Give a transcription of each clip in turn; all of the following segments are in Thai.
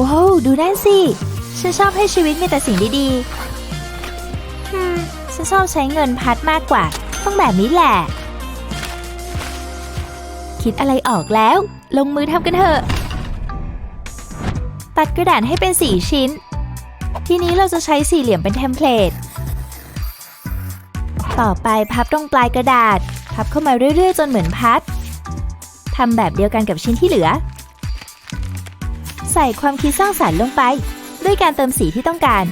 ว้าวดูนั่นสิ ฉันชอบให้ชีวิตมีแต่สิ่งดีๆฮึมฉันชอบใช้เงินพัดมากกว่า ต้องแบบนี้แหละ คิดอะไรออกแล้ว ลงมือทำกันเถอะ ตัดกระดาษให้เป็นสีชิ้น ทีนี้เราจะใช้สี่เหลี่ยมเป็นเทมเพลต ต่อไปพับตรงปลายกระดาษ พับเข้ามาเรื่อยๆ จนเหมือนพัดทำแบบเดียวกันกับชิ้นที่เหลือ ใส่ความคิดสร้างสรรค์ลงไป ด้วยการเติมสีที่ต้องการ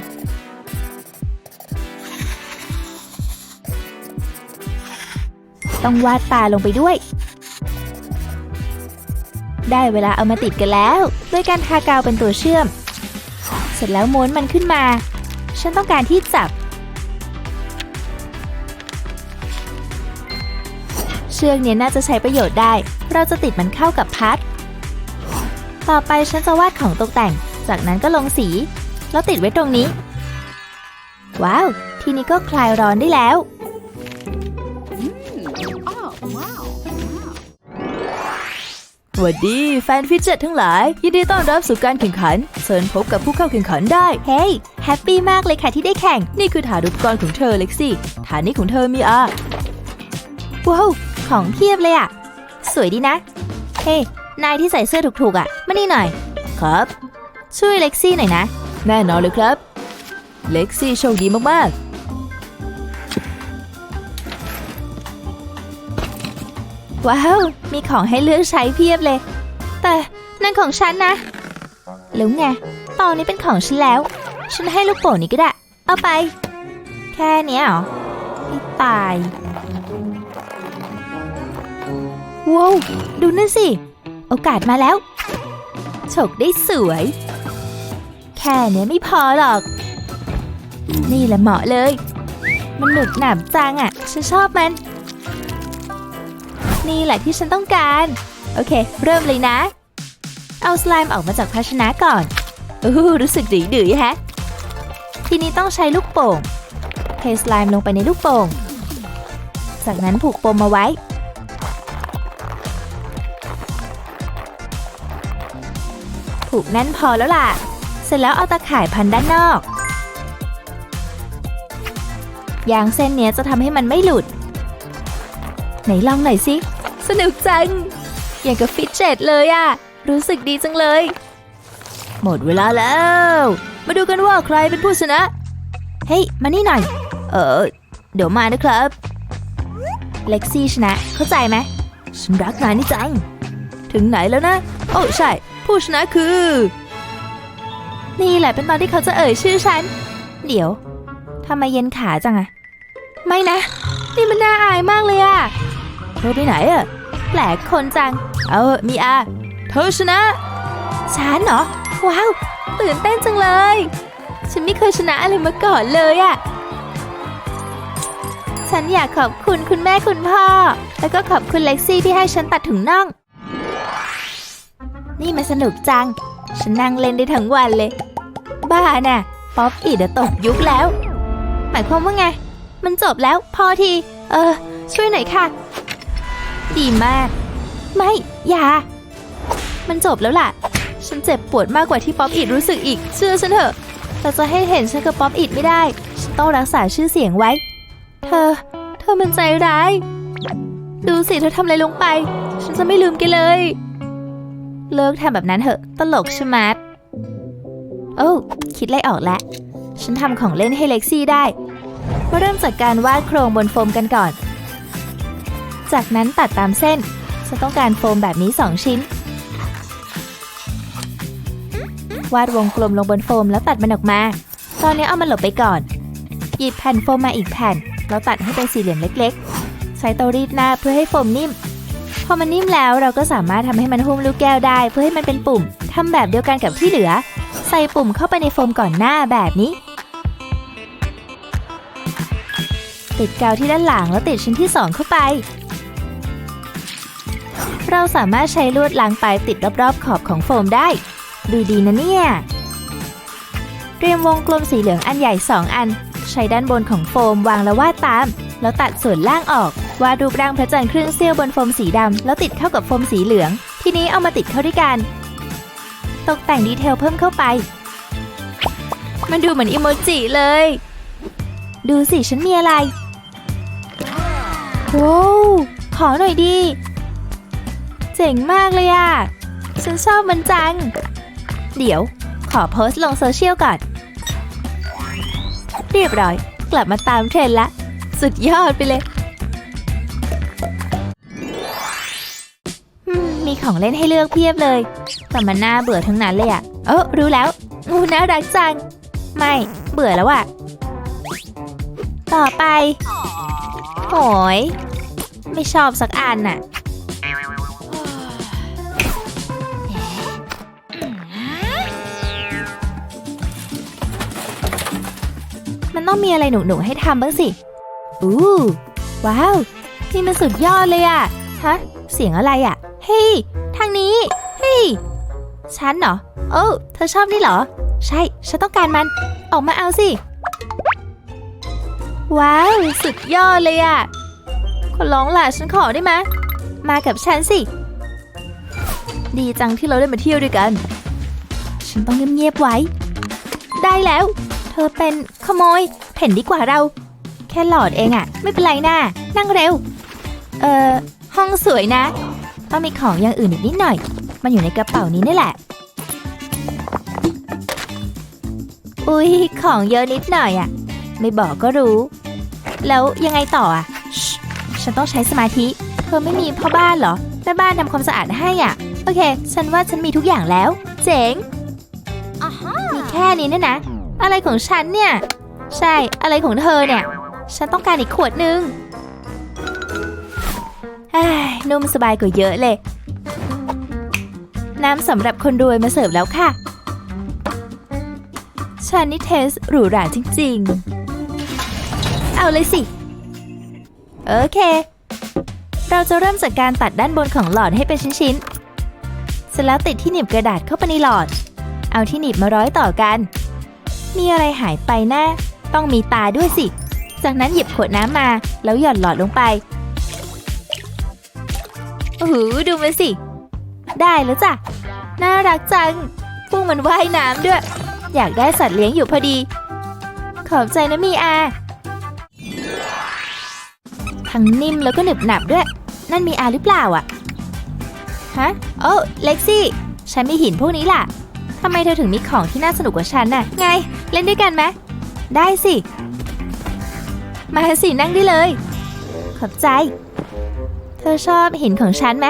ต้องวาดตาลงไปด้วย ได้เวลาเอามาติดกันแล้ว ด้วยการทากาวเป็นตัวเชื่อม เสร็จแล้วม้วนมันขึ้นมา ฉันต้องการที่จับ เชือกเนี้ยน่าจะใช้ประโยชน์ได้ เราจะติดมันเข้ากับพัด ต่อไปฉันจะวาดของตกแต่ง จากนั้นก็ลงสี แล้วติดไว้ตรงนี้ ว้าว ทีนี้ก็คลายร้อนได้แล้ว Oh, wow. สวัสดีแฟนฟิตเจ็ตทั้งหลาย ยินดีต้อนรับสู่การแข่งขัน เชิญพบกับผู้เข้าแข่งขันได้ เฮ้ย แฮปปี้มากเลยค่ะที่ได้แข่ง นี่คือฐานอุปกรณ์ของเธอเล็กซี่ ฐานนี้ของเธอมีอาว้าว ของเพียบเลยอะ สวยดีนะ เฮ้ย นายที่ใส่เสื้อถูกๆอะมานี่หน่อย ครับ ช่วยเล็กซี่หน่อยนะ แน่นอนเลยครับ เล็กซี่โชคดีมากๆ ว้าว มีของให้เลือกใช้เพียบเลย แต่นั่นของฉันนะแล้วไงตอนนี้เป็นของฉันแล้ว ฉันให้ลูกโป่งนี้ก็ได้ เอาไป แค่เนี้ยเหรอตาย ว้าว ดูนั่นสิ โอกาสมาแล้ว ฉกได้สวย แค่เนี้ยไม่พอหรอก นี่แหละเหมาะเลย มันหนึบหนำจังอะ ฉันชอบมัน นี่แหละที่ฉันต้องการ โอเค เริ่มเลยนะ เอาสไลม์ออกมาจากภาชนะก่อนอู้รู้สึกดื้อๆแฮะ ทีนี้ต้องใช้ลูกโป่ง เทสไลม์ลงไปในลูกโป่ง จากนั้นผูกปมมาไว้ กแน่นพอแล้วล่ะ เสร็จแล้วเอาตะข่ายพันด้านนอก ยางเส้นเนี้ยจะทำให้มันไม่หลุด ไหนลองหน่อยสิ สนุกจัง อย่างกับฟิตเจ็ตเลยอะรู้สึกดีจังเลย หมดเวลาแล้ว มาดูกันว่าใครเป็นผู้ชนะ เฮ้ย มานี่หน่อย เออ เดี๋ยวมานะครับ เล็กซี่ชนะ เข้าใจไหมฉันรักนายนี่จัง ถึงไหนแล้วนะ โอ้ใช่ ผู้ชนะคือ นี่แหละเป็นตอนที่เขาจะเอ่ยชื่อฉัน เดี๋ยวทำไมเย็นขาจังอะไม่นะ นี่มันน่าอายมากเลยอะเธอไปไหนอะแปลกคนจัง เอาเหอะมีอาเธอชนะฉันเหรอ ว้าว ตื่นเต้นจังเลย ฉันไม่เคยชนะอะไรมาก่อนเลยอะฉันอยากขอบคุณคุณแม่คุณพ่อ แล้วก็ขอบคุณเล็กซี่ที่ให้ฉันตัดถุงน่อง นี่มันสนุกจัง ฉันนั่งเล่นได้ทั้งวันเลย บ้าน่ะ ป๊อปอีดตกยุคแล้ว หมายความว่าไง มันจบแล้วพอที เออ ช่วยหน่อยค่ะ ดีมาก ไม่ อย่า มันจบแล้วล่ะ ฉันเจ็บปวดมากกว่าที่ป๊อปอิดรู้สึกอีก เชื่อฉันเถอะแต่จะให้เห็นฉันกับป๊อปอิดไม่ได้ ฉันต้องรักษาชื่อเสียงไว้ เธอ เธอมันใจร้าย ดูสิเธอทำอะไรลงไป ฉันจะไม่ลืมแกเลย เลิกทำแบบนั้นเถอะ ตลกใช่ไหมโอ้คิดอะไรออกแล้ว ฉันทำของเล่นให้เล็กซี่ได้ มาเริ่มจากการวาดโครงบนโฟมกันก่อน จากนั้นตัดตามเส้น ฉันต้องการโฟมแบบนี้2ชิ้น วาดวงกลมลงบนโฟมแล้วตัดมันออกมา ตอนนี้เอามันหลบไปก่อน หยิบแผ่นโฟมมาอีกแผ่น แล้วตัดให้เป็นสี่เหลี่ยมเล็ก ๆ ใช้เตารีดหน้าเพื่อให้โฟมนิ่ม พอมันนิ่มแล้วเราก็สามารถทำให้มันหุ้มลูกแก้วได้ เพื่อให้มันเป็นปุ่มทำแบบเดียวกันกับที่เหลือ ใส่ปุ่มเข้าไปในโฟมก่อนหน้าแบบนี้ ติดกาวที่ด้านหลังแล้วติดชิ้นที่ 2 เข้าไป เราสามารถใช้ลวดล้างปลายติดรอบๆ ขอบของโฟมได้ ดูดีนะเนี่ยเตรียมวงกลมสีเหลืองอันใหญ่ 2 อัน ใช้ด้านบนของโฟมวางแล้ววาดตาม แล้วตัดส่วนล่างออก วาดรูปร่างพระจันทร์ครึ่งเสี้ยวบนโฟมสีดำแล้วติดเข้ากับโฟมสีเหลือง ทีนี้เอามาติดเข้าด้วยกัน ตกแต่งดีเทลเพิ่มเข้าไป มันดูเหมือนอิโมจิเลย ดูสิฉันมีอะไรว้าวขอหน่อยดีเจ๋งมากเลยอะฉันชอบมันจัง เดี๋ยว ขอโพสต์ลงโซเชียลก่อน เรียบร้อย กลับมาตามเทรนละ สุดยอดไปเลย มีของเล่นให้เลือกเพียบเลย แต่มันน่าเบื่อทั้งนั้นเลยอะเออรู้แล้วงูน่ารักจัง ไม่ เบื่อแล้วอะต่อไปโหย ไม่ชอบสักอันน่ะมันต้องมีอะไรหนุกๆให้ทำบ้างสิ อู้ ว้าว นี่มันสุดยอดเลยอะฮะ เสียงอะไรอะ เฮ้ยทางนี้ เฮ้ยฉันเหรอ โอ้เธอชอบนี่เหรอ ใช่ ฉันต้องการมัน ออกมาเอาสิ ว้าว สุดยอดเลยอะขอร้องล่ะ ฉันขอได้ไหมมากับฉันสิ ดีจังที่เราได้มาเที่ยวด้วยกัน ฉันต้องเงียบๆไว้ ได้แล้ว เธอเป็นขโมยเพ่นดีกว่าเรา แค่หลอดเองอะไม่เป็นไรน่านั่งเร็ว เอ่อห้องสวยนะ ต้องมีของอย่างอื่นอีกนิดหน่อย มันอยู่ในกระเป๋านี้นี่แหละ อุ๊ย ของเยอะนิดหน่อยอะไม่บอกก็รู้ แล้วยังไงต่ออะชฉันต้องใช้สมาธิ เธอไม่มีพ่อบ้านเหรอแม่บ้านทำความสะอาดให้อะ โอเค ฉันว่าฉันมีทุกอย่างแล้ว เจ๋ง มีแค่นี้เนี่ยนะ อะไรของฉันเนี่ย ใช่ อะไรของเธอเนี่ย ฉันต้องการอีกขวดนึงเฮ้ย นุ่มสบายกว่าเยอะเลย น้ำสำหรับคนรวยมาเสิร์ฟแล้วค่ะฉันนี่เทสหรูหราจริงๆ เอาเลยสิ โอเค เราจะเริ่มจากการตัดด้านบนของหลอดให้เป็นชิ้นๆ เสร็จแล้วติดที่หนีบกระดาษเข้าไปในหลอด เอาที่หนีบมาร้อยต่อกัน มีอะไรหายไปนะ ต้องมีตาด้วยสิ จากนั้นหยิบขวดน้ำมาแล้วหย่อนหลอดลงไป โอ้โหดูมันสิ ได้แล้วจ้ะ น่ารักจังพวกมันว่ายน้ำด้วย อยากได้สัตว์เลี้ยงอยู่พอดี ขอบใจนะมีอา ทั้งนิ่มแล้วก็หนึบหนับด้วย นั่นมีอาหรือเปล่าอะ ฮะ โอ้เล็กซี่ ฉันมีหินพวกนี้ล่ะทำไมเธอถึงมีของที่น่าสนุกกว่าฉันน่ะ ไง เล่นด้วยกันไหม ได้สิ มาสินั่งได้เลย ขอบใจ ธอชอบหินของฉันไหม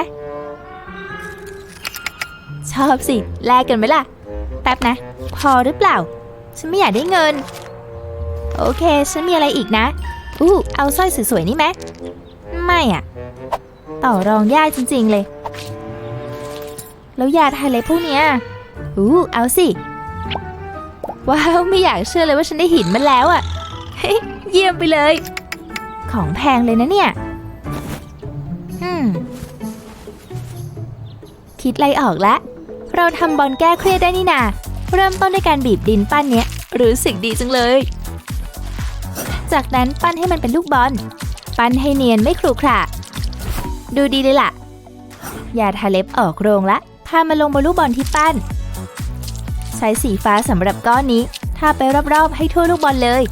ชอบสิ แลกกันไหมล่ะ แป๊บนะ พอหรือเปล่า ฉันไม่อยากได้เงิน โอเค ฉันมีอะไรอีกนะ อู้ เอาสร้อยสวยๆนี่ไหม ไม่อะต่อรองยากจริงๆเลย แล้วยาทาเล็บพวกเนี้ยอู้เอาสิ ว้าว ไม่อยากเชื่อเลยว่าฉันได้หินมันแล้วอะเฮ้ยเยี่ยมไปเลย ของแพงเลยนะเนี่ย อืม คิดไรออกแล้วเราทำบอลแก้เครียดได้นี่นา เริ่มต้นด้วยการบีบดินปั้นเนี้ยรู้สึกดีจังเลย จากนั้นปั้นให้มันเป็นลูกบอล ปั้นให้เนียนไม่ครุขระ ดูดีเลยล่ะ อย่าทาเล็บออกโรงละพามาลงบนลูกบอลที่ปั้น ใช้สีฟ้าสำหรับก้อนนี้ทาไปรอบๆ ให้ทั่วลูกบอลเลย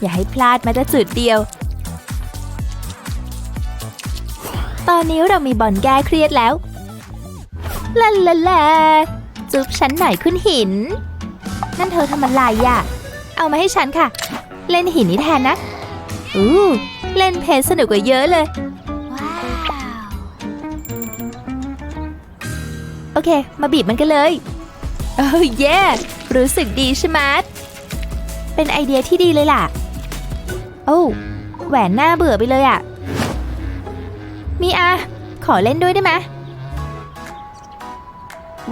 อย่าให้พลาดแม้แต่จุดเดียว ตอนนี้เรามีบอลแก้เครียดแล้วลาลาลาจุ๊บฉันหน่อยคุณหิน นั่นเธอทำอะไรอะ เอามาให้ฉันค่ะ เล่นหินนี้แทนนะอู้เล่นเพลสนุกกว่าเยอะเลยโอเค มาบีบมันกันเลยโอ้เย่รู้สึกดีใช่ไหมเป็นไอเดียที่ดีเลยล่ะ โอ้แหวนหน้าเบื่อไปเลยอะ มีอาขอเล่นด้วยได้ไหม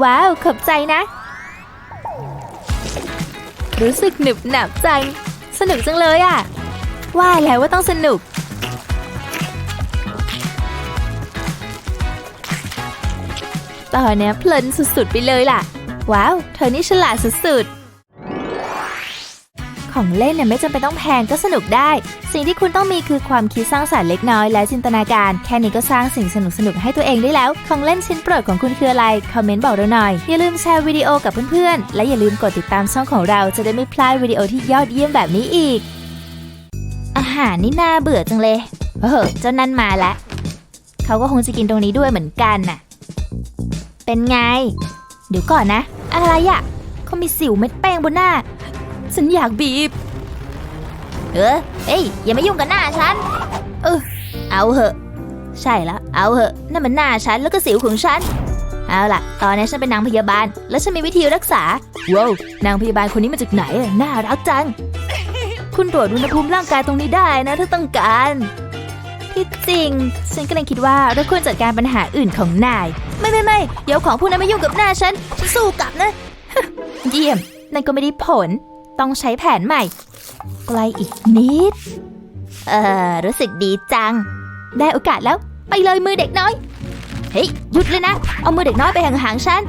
ว้าว ขอบใจนะ รู้สึกหนึบหนับจัง สนุกจังเลยอะ ว่าแล้วว่าต้องสนุก ตอนเนี้ยเพลินสุดๆไปเลยล่ะ ว้าว เธอนี่ฉลาดสุดๆ ของเล่นเนี่ยไม่จำเป็นต้องแพงก็สนุกได้ สิ่งที่คุณต้องมีคือความคิดสร้างสรรค์เล็กน้อยและจินตนาการ แค่นี้ก็สร้างสิ่งสนุกสนุกให้ตัวเองได้แล้ว ของเล่นชิ้นโปรดของคุณคืออะไร คอมเมนต์บอกเราหน่อย อย่าลืมแชร์วิดีโอกับเพื่อนๆ และอย่าลืมกดติดตามช่องของเราจะได้ไม่พลาดวิดีโอที่ยอดเยี่ยมแบบนี้อีก อาหารนี่น่าเบื่อจังเลยเออเจ้านั่นมาแล้วเขาก็คงจะกินตรงนี้ด้วยเหมือนกันน่ะ เป็นไง เดี๋ยวก่อนนะ อะไรอะเขามีสิวเม็ดแป้งบนหน้า ฉันอยากบีบ เออเอ้ย อย่ามายุ่งกับหน้าฉัน เออเอาเหอะ ใช่แล้ว เอาเหอะ นั่นมันหน้าฉันแล้วก็สิวของฉัน เอาล่ะ ตอนนี้ฉันเป็นนางพยาบาล และฉันมีวิธีรักษา ว้าวนางพยาบาลคนนี้มาจากไหน น่ารักจัง คุณตรวจอุณหภูมิร่างกายตรงนี้ได้นะถ้าต้องการ ที่จริง ฉันก็เลยคิดว่าเราควรจัดการปัญหาอื่นของนาย ไม่ไม่ไม่เดี๋ยวของพวกนั้นมายุ่งกับหน้าฉัน ฉันสู้กลับนะ เยี่ยม นั่นก็ไม่ได้ผล ต้องใช้แผนใหม่ ไกลอีกนิด เออรู้สึกดีจัง ได้โอกาสแล้วไปเลยมือเด็กน้อย เฮ้ยหยุดเลยนะ เอามือเด็กน้อยไปห่างๆฉัน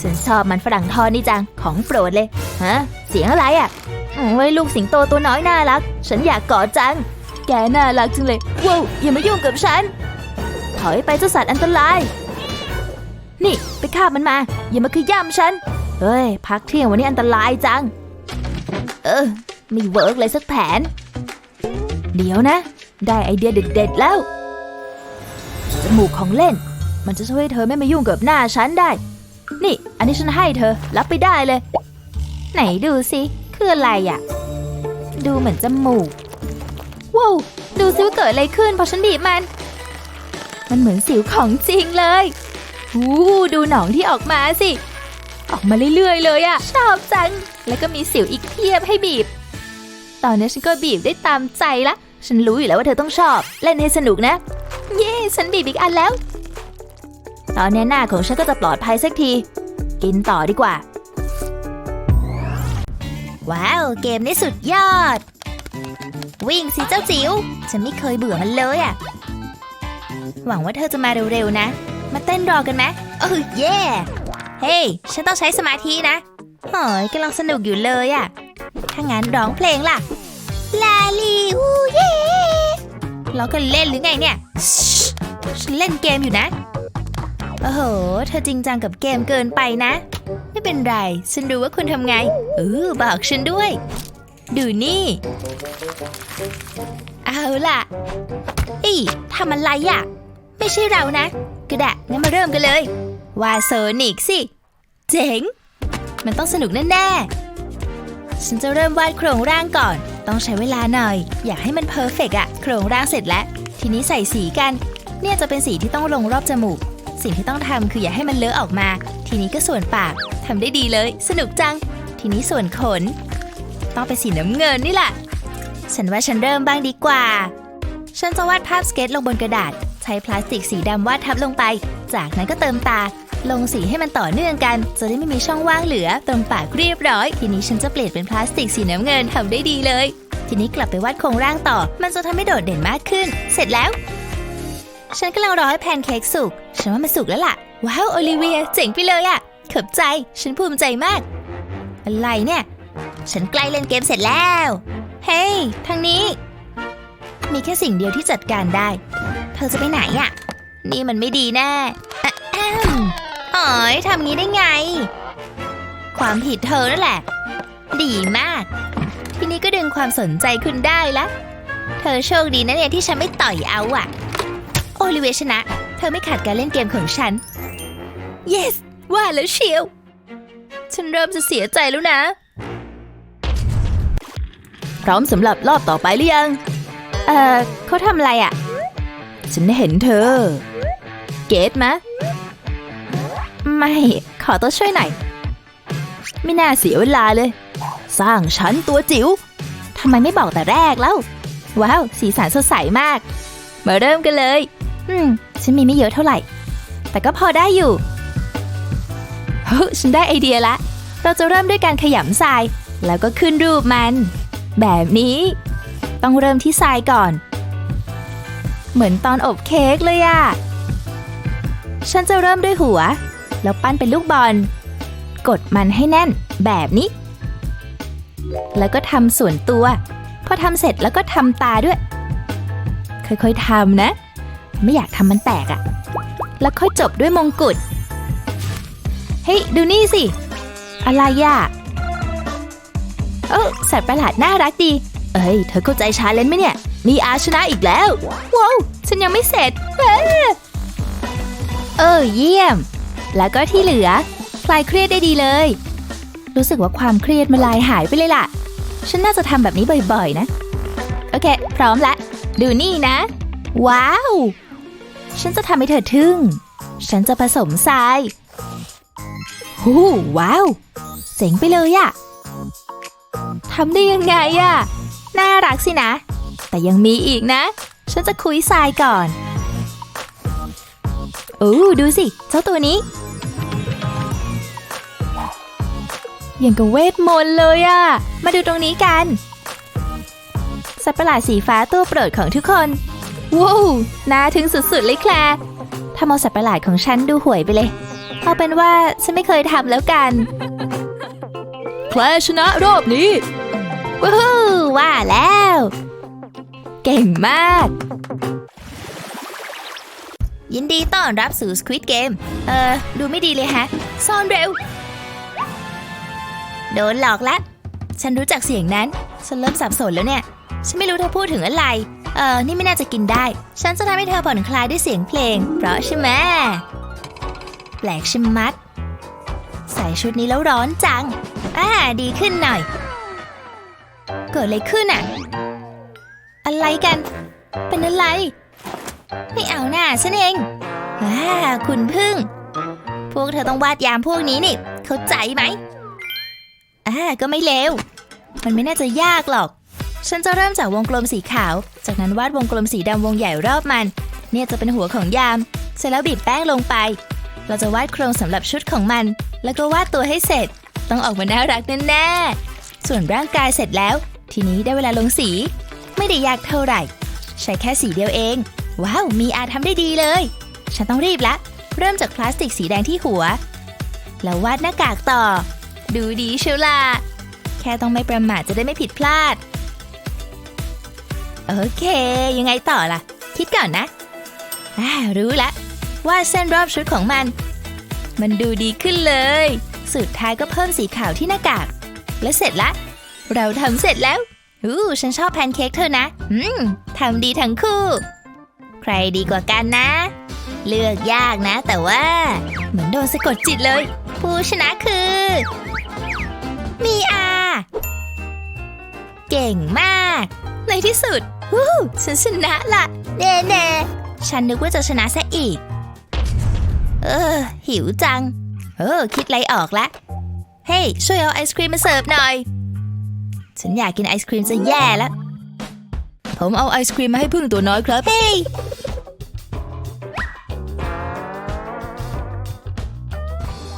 ฉันชอบมันฝรั่งทอดนี่จัง ของโปรดเลย ฮะ เสียงอะไรอะอืมไว้ลูกสิงโตตัวน้อยน่ารัก ฉันอยากกอดจัง แกน่ารักจังเลย ว้าว อย่ามายุ่งกับฉัน ถอยไปเจ้าสัตว์อันตราย นี่ ไปฆ่ามันมา อย่ามาขย้ำฉัน เฮ้ย พักเที่ยงวันนี้อันตรายจัง เออ ไม่เวิร์กเลยสักแผน เดี๋ยวนะ ได้ไอเดียเด็ด ๆ แล้ว จมูกของเล่น มันจะช่วยเธอไม่มายุ่งกับหน้าฉันได้ นี่ อันนี้ฉันให้เธอ รับไปได้เลย ไหนดูสิ คืออะไรอะ ดูเหมือนจมูก ว้าวดูซิว่าเกิดอะไรขึ้นพอฉันบีบมัน มันเหมือนสิวของจริงเลย อู้ดูหนองที่ออกมาสิ ออกมาเรื่อยๆเลยอะชอบจัง แล้วก็มีสิวอีกเพียบให้บีบ ตอนนี้ฉันก็บีบได้ตามใจละ ฉันรู้อยู่แล้วว่าเธอต้องชอบ เล่นให้สนุกนะ เย้ฉันบีบอีกอันแล้ว ตอนนี้หน้าของฉันก็จะปลอดภัยสักที กินต่อดีกว่า ว้าว เกมนี้สุดยอด วิ่งสิเจ้าจิ๋วฉันไม่เคยเบื่อมันเลยอะหวังว่าเธอจะมาเร็วๆนะ มาเต้นรอกันไหมเออเย่ เฮ้ย ฉันต้องใช้สมาธินะหอยกำลังสนุกอยู่เลยอะถ้างั้นร้องเพลงล่ะ ลาลีฮูเย่เราก็เล่นหรือไงเนี่ยฉันเล่นเกมอยู่นะ โอ้โห เธอจริงจังกับเกมเกินไปนะ ไม่เป็นไร ฉันรู้ว่าคุณทำไง เออบอกฉันด้วย ดูนี่ เอาล่ะอีทำอะไรอะไม่ใช่เรานะก็ได้งั้นมาเริ่มกันเลย วาโซนิกสิ เจ๋ง มันต้องสนุกแน่ๆ ฉันจะเริ่มวาดโครงร่างก่อน ต้องใช้เวลาหน่อย อยากให้มันเพอร์เฟกอะโครงร่างเสร็จแล้ว ทีนี้ใส่สีกัน เนี่ยจะเป็นสีที่ต้องลงรอบจมูก สิ่งที่ต้องทำคืออย่าให้มันเลอะออกมา ทีนี้ก็ส่วนปากทำได้ดีเลย สนุกจัง ทีนี้ส่วนขน ต้องเป็นสีน้ำเงินนี่แหละ ฉันว่าฉันเริ่มบ้างดีกว่า ฉันจะวาดภาพสเก็ตลงบนกระดาษ ใช้พลาสติกสีดำวาดทับลงไป จากนั้นก็เติมตา ลงสีให้มันต่อเนื่องกัน จะได้ไม่มีช่องว่างเหลือ ตรงปากเรียบร้อย ทีนี้ฉันจะเปลี่ยนเป็นพลาสติกสีน้ำเงินทำได้ดีเลย ทีนี้กลับไปวาดโครงร่างต่อ มันจะทำให้โดดเด่นมากขึ้น เสร็จแล้ว ฉันกำลังรอให้แพนเค้กสุก ฉันว่ามันสุกแล้วล่ะ ว้าวโอลิเวียเจ๋งไปเลยอะขอบใจ ฉันภูมิใจมาก อะไรเนี่ย ฉันใกล้เล่นเกมเสร็จแล้ว เฮ้ยทางนี้ มีแค่สิ่งเดียวที่จัดการได้ เธอจะไปไหนอะนี่มันไม่ดีแน่อะแอมอ๋ยทำงี้ได้ไง ความผิดเธอนั่นแหละ ดีมาก ทีนี้ก็ดึงความสนใจคุณได้ละเธอโชคดีนะเนี่ยที่ฉันไม่ต่อยเอาอะโอลิเวชนะ เธอไม่ขัดการเล่นเกมของฉัน yes ว่าแล้วเชียว ฉันเริ่มจะเสียใจแล้วนะ พร้อมสำหรับรอบต่อไปหรือยัง เอ่อเขาทำอะไรอะ่ะ ฉันเห็นเธอ เกตไหม ไม่ ขอตัวช่วยหน่อย ไม่น่าเสียเวลาเลย สร้างฉันตัวจิ๋วทำไมไม่บอกแต่แรกแล้ว ว้าว สีสันสดใสมาก มาเริ่มกันเลย อืม ฉันมีไม่เยอะเท่าไหร่ แต่ก็พอได้อยู่เฮ้ฉันได้ไอเดียละ เราจะเริ่มด้วยการขยำทราย แล้วก็ขึ้นรูปมัน แบบนี้ ต้องเริ่มที่ทรายก่อน เหมือนตอนอบเค้กเลยอะฉันจะเริ่มด้วยหัว แล้วปั้นเป็นลูกบอล กดมันให้แน่นแบบนี้ แล้วก็ทำส่วนตัว พอทำเสร็จแล้วก็ทำตาด้วย ค่อยๆทำนะ ไม่อยากทำมันแตกอะแล้วค่อยจบด้วยมงกุฎเฮ้ยดูนี่สิ อะไรอะเออสัตว์ประหลาดน่ารักดี เอ้ย เธอเข้าใจชาเลนจ์ไหมเนี่ย มีอาชนะอีกแล้ว ว้าว ฉันยังไม่เสร็จ เออเออเยี่ยม แล้วก็ที่เหลือ คลายเครียดได้ดีเลย รู้สึกว่าความเครียดมันลายหายไปเลยล่ะ ฉันน่าจะทำแบบนี้บ่อยๆนะ โอเค พร้อมละ ดูนี่นะ ว้าว ฉันจะทำให้เธอทึ่ง ฉันจะผสมทรายหูว้าว เจ๋งไปเลยอะทำได้ยังไงอะน่ารักสินะ แต่ยังมีอีกนะ ฉันจะคุยทรายก่อน โอ้ดูสิ เจ้าตัวนี้ ยังกับเวทมนต์เลยอะ มาดูตรงนี้กัน สัตว์ประหลาดสีฟ้าตัวโปรดของทุกคน ว้าวน่าถึงสุดๆเลยแคลร์ทำเอาสัตว์ประหลาดของฉันดูห่วยไปเลย เอาเป็นว่าฉันไม่เคยทำแล้วกัน แคลร์ชนะรอบนี้ ว้าวว่าแล้ว เก่งมาก ยินดีต้อนรับสู่ Squid Game เออ ดูไม่ดีเลยฮะ ซ่อนเร็ว โดนหลอกแล้วฉันรู้จักเสียงนั้น ฉันเริ่มสับสนแล้วเนี่ย ฉันไม่รู้เธอพูดถึงอะไร เออ นี่ไม่น่าจะกินได้ ฉันจะทำให้เธอผ่อนคลายด้วยเสียงเพลง เพราะใช่ไหม แปลกชะมัด ใส่ชุดนี้แล้วร้อนจัง อ่า ดีขึ้นหน่อย เกิดอะไรขึ้นอะอะไรกัน เป็นอะไร ไม่เอาหน้าฉันเองอ่าคุณพึ่ง พวกเธอต้องวาดยามพวกนี้นี่ เข้าใจไหม อ่าก็ไม่เลว มันไม่น่าจะยากหรอก ฉันจะเริ่มจากวงกลมสีขาว จากนั้นวาดวงกลมสีดำวงใหญ่รอบมัน เนี่ยจะเป็นหัวของยาม เสร็จแล้วบีบแป้งลงไป เราจะวาดโครงสำหรับชุดของมัน แล้วก็วาดตัวให้เสร็จ ต้องออกมาน่ารักแน่ๆ ส่วนร่างกายเสร็จแล้ว ทีนี้ได้เวลาลงสี ไม่ได้ยากเท่าไหร่ ใช้แค่สีเดียวเอง ว้าว มีอาทำได้ดีเลย ฉันต้องรีบละ เริ่มจากพลาสติกสีแดงที่หัว แล้ววาดหน้ากากต่อ ดูดีเชียวล่ะ แค่ต้องไม่ประมาทจะได้ไม่ผิดพลาด โอเค ยังไงต่อล่ะ คิดก่อนนะอ่ารู้ละ ว่าเส้นรอบชุดของมัน มันดูดีขึ้นเลย สุดท้ายก็เพิ่มสีขาวที่หน้ากาก และเสร็จละ เราทำเสร็จแล้วอู้ฉันชอบแพนเค้กเธอนะ อืมทำดีทั้งคู่ ใครดีกว่ากันนะ เลือกยากนะ แต่ว่า เหมือนโดนสะกดจิตเลย ผู้ชนะคือ มีอา เก่งมาก ในที่สุดวู้ฉันชนะละแน่แน่ฉันนึกว่าจะชนะซะอีก เออ หิวจัง เออ คิดไรออกละ เฮ้ย ช่วยเอาไอศครีมมาเสิร์ฟหน่อย ฉันอยากกินไอศครีมจะแย่แล้ว ผมเอาไอศครีมมาให้พึ่งตัวน้อยครับ เฮ้ย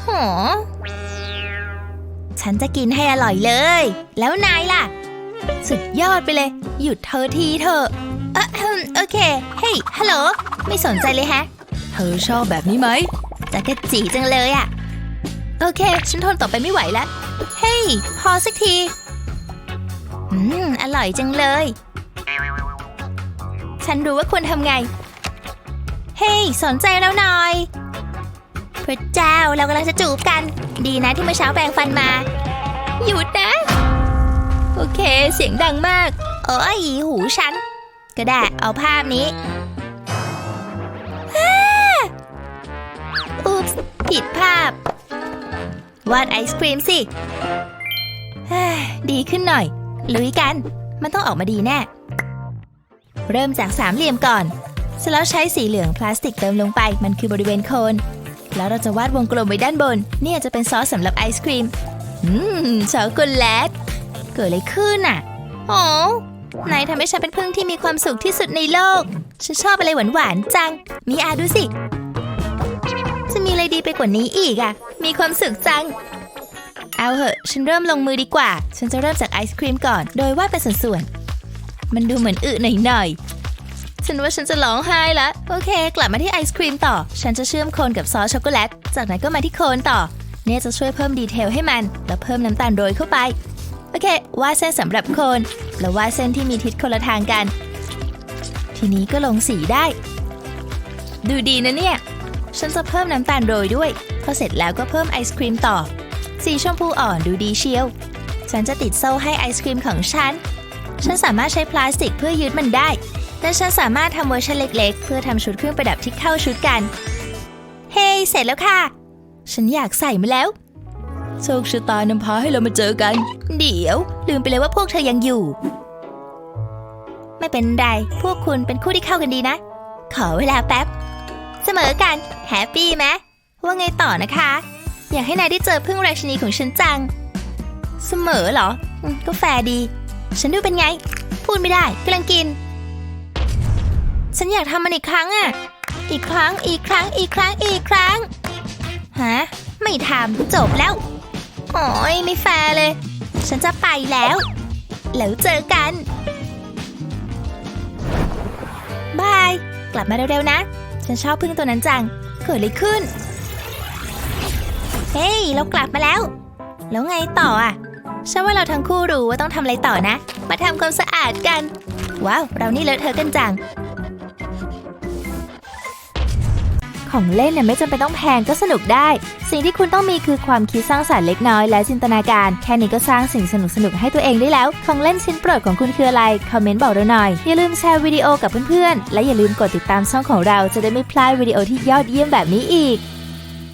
หอ ฉันจะกินให้อร่อยเลย แล้วนายล่ะ สุดยอดไปเลย หยุดเธอทีเถอะเอออืมโอเค เฮ้ยฮัลโหล ไม่สนใจเลยแฮะ เธอชอบแบบนี้ไหมจะกระจีจังเลยอะโอเค ฉันทนต่อไปไม่ไหวแล้ว เฮ้ย พอสักที อืม อร่อยจังเลย ฉันรู้ว่าควรทำไง เฮ้ย สนใจแล้วหน่อย พระเจ้าเรากำลังจะจูบกัน ดีนะที่เมื่อเช้าแปรงฟันมา หยุดนะ โอเค เสียงดังมากโอ้ยหูฉัน ก็ได้เอาภาพนี้อุ๊บผิดภาพ วาดไอศครีมสิเฮ้ยดีขึ้นหน่อย ลุยกัน มันต้องออกมาดีแน่ เริ่มจากสามเหลี่ยมก่อนแล้วใช้สีเหลืองพลาสติกเติมลงไป มันคือบริเวณโคน แล้วเราจะวาดวงกลมไว้ด้านบน เนี่ยจะเป็นซอสสำหรับไอศครีม อืมช็อกโกแลต เกิดอะไรขึ้นอะ โอ้นายทำให้ฉันเป็นพึ่งที่มีความสุขที่สุดในโลก ฉันชอบอะไรหวานๆจัง มีอาดูสิ จะมีอะไรดีไปกว่านี้อีกอะ มีความสุขจัง เอาเหอะ ฉันเริ่มลงมือดีกว่า ฉันจะเริ่มจากไอศครีมก่อน โดยวาดเป็นส่วนๆ มันดูเหมือนอึหน่อยๆ ฉันว่าฉันจะร้องไห้ละ โอเค กลับมาที่ไอศครีมต่อ ฉันจะเชื่อมโคนกับซอสช็อกโกแลต จากนั้นก็มาที่โคนต่อ เนี่ยจะช่วยเพิ่มดีเทลให้มัน แล้วเพิ่มน้ำตาลโรยเข้าไป โอเควาดเส้นสำหรับโคน แล้ววาดเส้นที่มีทิศคนละทางกัน ทีนี้ก็ลงสีได้ ดูดีนะเนี่ย ฉันจะเพิ่มน้ำตาลโรยด้วย พอเสร็จแล้วก็เพิ่มไอศครีมต่อ สีชมพูอ่อนดูดีเชียว ฉันจะติดโซ่ให้ไอศครีมของฉัน ฉันสามารถใช้พลาสติกเพื่อยึดมันได้ และฉันสามารถทำเวอร์ชันเล็กๆ เพื่อทำชุดเครื่องประดับที่เข้าชุดกัน เฮ้เสร็จแล้วค่ะ ฉันอยากใส่มาแล้วโชคชะตานำพาให้เรามาเจอกัน เดี๋ยว ลืมไปเลยว่าพวกเธอยังอยู่ ไม่เป็นไร พวกคุณเป็นคู่ที่เข้ากันดีนะ ขอเวลาแป๊บ เสมอกันแฮปปี้ไหมว่าไงต่อนะคะ อยากให้นายได้เจอพึ่งราชินีของฉันจัง เสมอเหรออืมก็แฟร์ดี ฉันดูเป็นไง พูดไม่ได้กำลังกิน ฉันอยากทำมันอีกครั้งอะอีกครั้งอีกครั้งอีกครั้งอีกครั้งฮะไม่ทำจบแล้วโอ้ยไม่แฟร์เลย ฉันจะไปแล้ว แล้วเจอกันบาย กลับมาเร็วๆนะ ฉันชอบพึ่งตัวนั้นจัง เกิดอะไรขึ้น เฮ้ย เรากลับมาแล้ว แล้วไงต่ออะฉันว่าเราทั้งคู่รู้ว่าต้องทำอะไรต่อนะ มาทำความสะอาดกัน ว้าว เรานี่เลอะเทอะกันจัง ของเล่นเนี่ยไม่จำเป็นต้องแพงก็สนุกได้ สิ่งที่คุณต้องมีคือความคิดสร้างสรรค์เล็กน้อยและจินตนาการ แค่นี้ก็สร้างสิ่งสนุกสนุกให้ตัวเองได้แล้ว ของเล่นชิ้นโปรดของคุณคืออะไร คอมเมนต์บอกเราหน่อย อย่าลืมแชร์วิดีโอกับเพื่อนๆ และอย่าลืมกดติดตามช่องของเราจะได้ไม่พลาดวิดีโอที่ยอดเยี่ยมแบบนี้อีก